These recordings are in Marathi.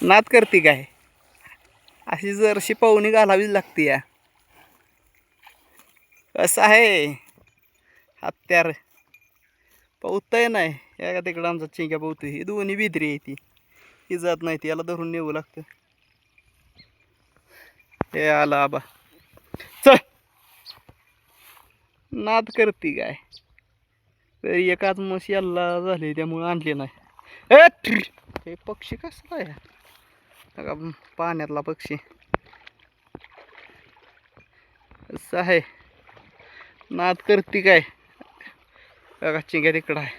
नात करते काय? अशी जरशी पाहुणी घालावीच लागते या. कसं आहे. हत्यार. पावतंय नाही. या का तिकडं आमचा चिंक्या पावतोय. ही दोन्ही बिद्री आहे ती. ही जात नाही ती. याला धरून नेऊ लागतं. हे आला आबा. चल. नाद करते काय? तरी एकाच म्हशी याला झाली त्यामुळे आणले नाही. हे पक्षी कसला आहे? बघा, पाण्यातला पक्षी. असं आहे. नाद करते काय? बघा चिंग्या तिकडं आहे.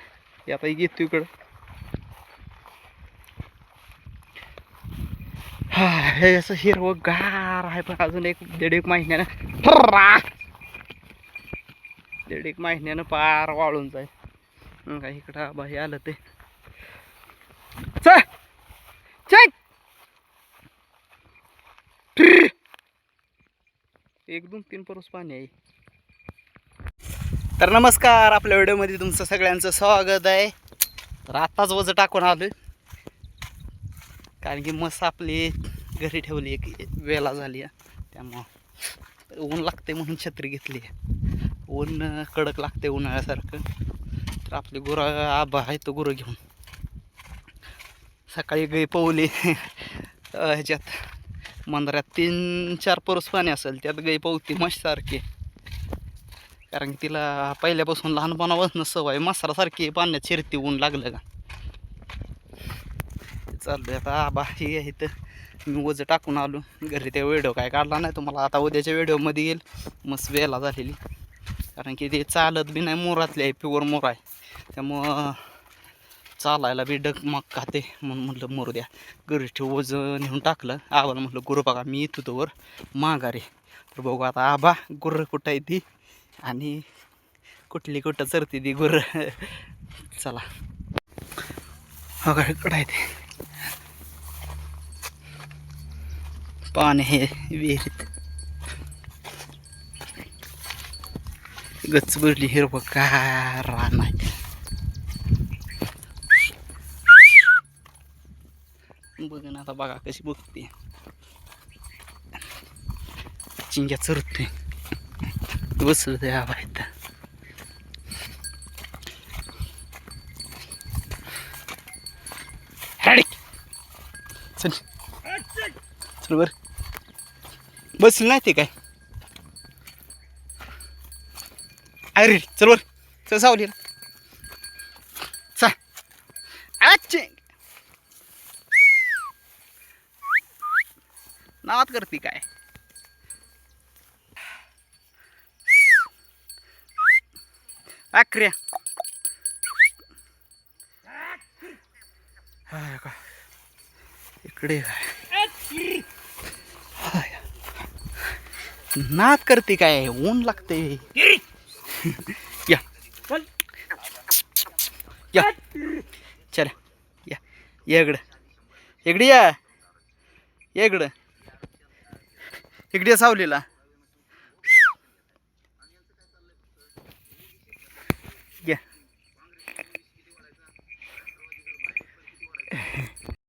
हे आता घेतो इकडं. हा हे असं हिरवं गार आहे पण अजून एक दीड एक महिन्यानं. फर्रा! दीड एक महिन्यानं पार वाळून जाईल. काय इकडं बाई आलं ते चल चल ट्री. एक दोन तीन परस पाणी आहे. तर नमस्कार आपल्या व्हिडिओमध्ये तुमचं सगळ्यांचं स्वागत आहे. तर आत्ताच वजं टाकून आलो. कारण की मस्त आपली घरी ठेवली एक वेला झाली आहे. त्यामुळं ऊन लागते म्हणून छत्री घेतली ऊन कडक लागते उन्हाळ्यासारखं. तर आपली गुरं आबा आहे तो गुरं घेऊन. सकाळी गाई पवली. ह्याच्यात मंदऱ्यात तीन चार परस पाणी असेल त्यात गाई पवती मशसारखी कारण की तिला पहिल्यापासून लहानपणापासून सवय मसालासारखी पाण्यात शिरती ऊन लागलं का? चाललोय आता आबा हे आहे तर मी ओझं टाकून आलो. घरी ते व्हिडिओ काय काढला नाही तुम्हाला आता उद्याच्या व्हिडिओमध्ये येईल. मस्त वेला झालेली. कारण की ते चालत बी नाही मोरातले आहे प्युअर मोर आहे. त्यामुळं चालायला बी डग मग खाते. म्हणून म्हटलं मरू द्या. घरी ठेव नेऊन टाकलं. आबाला म्हटलं गुरु बघा मी येतो तोवर माघारी. तर बघू आता आबा गुर्र कुठं आहे ती? आणि कुठली कुठं चरते ती गुर्र चला. हो कुठं आहे ते. पाणी हे विहिरीत. गच्च भरली हिरवं का रान आहे. बघ ना आता बघा कशी बघते. चिंग्या चरतोय. बसलं ते बाहेर. चल. चल बर. बसली नाही ते काय. अरे चल बर. चल सावली चा अच्छा नावात करते काय? अक्रिया हाय का? इकडे काय. नाद करते काय? ऊन लागते. या. या. चला. या. या इकडं. इकडे या. या इकडं. इकडे सावलीला.